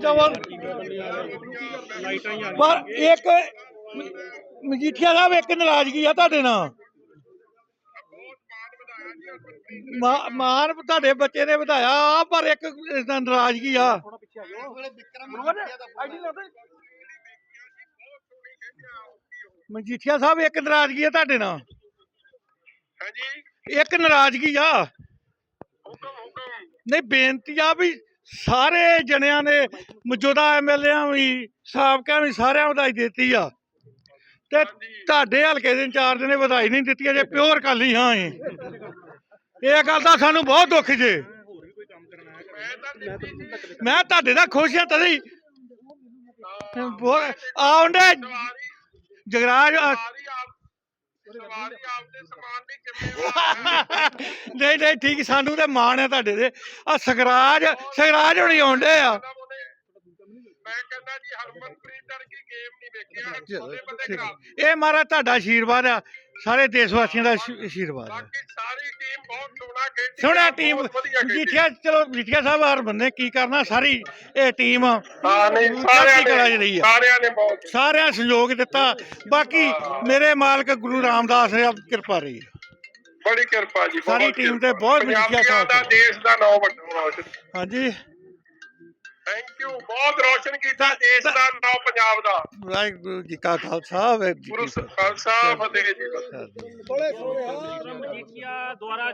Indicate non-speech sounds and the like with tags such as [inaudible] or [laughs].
ਜਵਲ ਪਰ ਇੱਕ ਮਜੀਠੀਆ ਸਾਹਿਬ ਇੱਕ ਨਾਰਾਜ਼ਗੀ ਆ ਤੁਹਾਡੇ ਨਾਲ। ਮਾਨ ਤੁਹਾਡੇ ਬੱਚੇ ਨੇ ਵਧਾਇਆ ਪਰ ਇੱਕ ਨਾਰਾਜ਼ਗੀ ਆ। ਮਜੀਠੀਆ ਸਾਹਿਬ ਇੱਕ ਨਾਰਾਜ਼ਗੀ ਆ ਤੁਹਾਡੇ ਨਾਲ। ਹਾਂਜੀ। ਇੱਕ ਨਾਰਾਜ਼ਗੀ ਆ। ਨਹੀਂ ਬੇਨਤੀ ਆ ਵੀ ਸਾਰੇ ਜਣਿਆਂ ਨੇ, ਮੌਜੂਦਾ ਐਮਐਲਏਆਂ ਵੀ, ਸਾਬਕਾ ਵੀ ਸਾਰਿਆਂ ਵਧਾਈ ਦਿੱਤੀ ਆ। ਤੇ ਤੁਹਾਡੇ ਹਲਕੇ ਦੇ ਇੰਚਾਰਜ ਨੇ ਵਧਾਈ ਨਹੀਂ ਦਿੱਤੀ ਜੇ ਪਿਓਰ ਕਾਲੀ ਹਾਂ ਇਹ ਗੱਲ ਦਾ ਸਾਨੂੰ ਬਹੁਤ ਦੁੱਖ ਜੇ। ਮੈਂ ਤੁਹਾਡੇ ਨਾਲ ਖੁਸ਼ ਹਾਂ ਤਦੇ ਆਉਂਦੇ ਜਗਰਾਜ ਆਪਦੇ ਸਮਾਨ ਦੀ ਜ਼ਿੰਮੇਵਾਰ। [laughs] ਨਹੀਂ ਨਹੀਂ ਠੀਕ ਸਾਨੂੰ ਤੇ ਮਾਣ ਹੈ ਤੁਹਾਡੇ ਤੇ। ਆ ਸਗਰਾਜ ਸਗਰਾਜ ਹੋਣੀ ਆਉਂਦੇ ਆ ਮੈਂ ਕਹਿੰਦਾ ਜੀ ਹਰਮਨਪ੍ਰੀਤ ਵਰਗੀ ਗੇਮ ਨਹੀਂ ਵੇਖਿਆ ਉਹਦੇ ਬੰਦੇ ਕਰਾ ਇਹ ਮਹਾਰਾਜ ਤੁਹਾਡਾ ਆਸ਼ੀਰਵਾਦ ਆ। ਸਾਰੇ ਦੇਸ਼ ਵਾਸੀਆਂ ਦਾ ਆਸ਼ੀ- ਆਸ਼ੀਰਵਾਦ ਆ। ਬਾਕੀ ਸਾਰੀ ਸੋਹਣਾ ਟੀਮ ਜੀਠੀਆ ਚਲੋ ਜੀਠੀਆ ਸਾਹਿਬ ਹਰ ਬੰਦੇ ਕੀ ਕਰਨਾ ਸਾਰੀ ਇਹ ਟੀਮ ਸਾਰਿਆਂ ਨੇ ਆ। ਸਾਰਿਆਂ ਨੇ ਬਹੁਤ ਸਾਰਿਆਂ ਸਹਿਯੋਗ ਦਿੱਤਾ। ਬਾਕੀ ਮੇਰੇ ਮਾਲਕ ਗੁਰੂ ਰਾਮਦਾਸ ਨੇ ਕਿਰਪਾ ਰਹੀ ਬੜੀ ਕਿਰਪਾ ਜੀ ਸਾਰੀ ਕਿਰਪਾ। ਤੇ ਬਹੁਤ ਵਧੀਆ ਪੰਜਾਬੀਆਂ ਸਾਥ ਦਾ। ਦੇਸ਼ ਦਾ ਨਾਮ ਵੱਡਾ ਰੋਸ਼ਨ ਹਾਂਜੀ। ਥੈਂਕ ਯੂ ਬਹੁਤ ਰੋਸ਼ਨ ਕੀਤਾ ਦੇਸ਼ ਦਾ ਨਾਮ ਪੰਜਾਬ ਦਾ। ਵਾਹਿਗੁਰੂ ਜੀ ਕਾ ਖਾਲਸਾ ਵਾਹਿਗੁਰੂ ਜੀ ਗੁਰੂ ਕੀ ਫਤਿਹ ਖਾਲਸਾ ਫਤਿਹ। ਜੀ। ਮਜੀਠੀਆ ਦੁਆਰਾ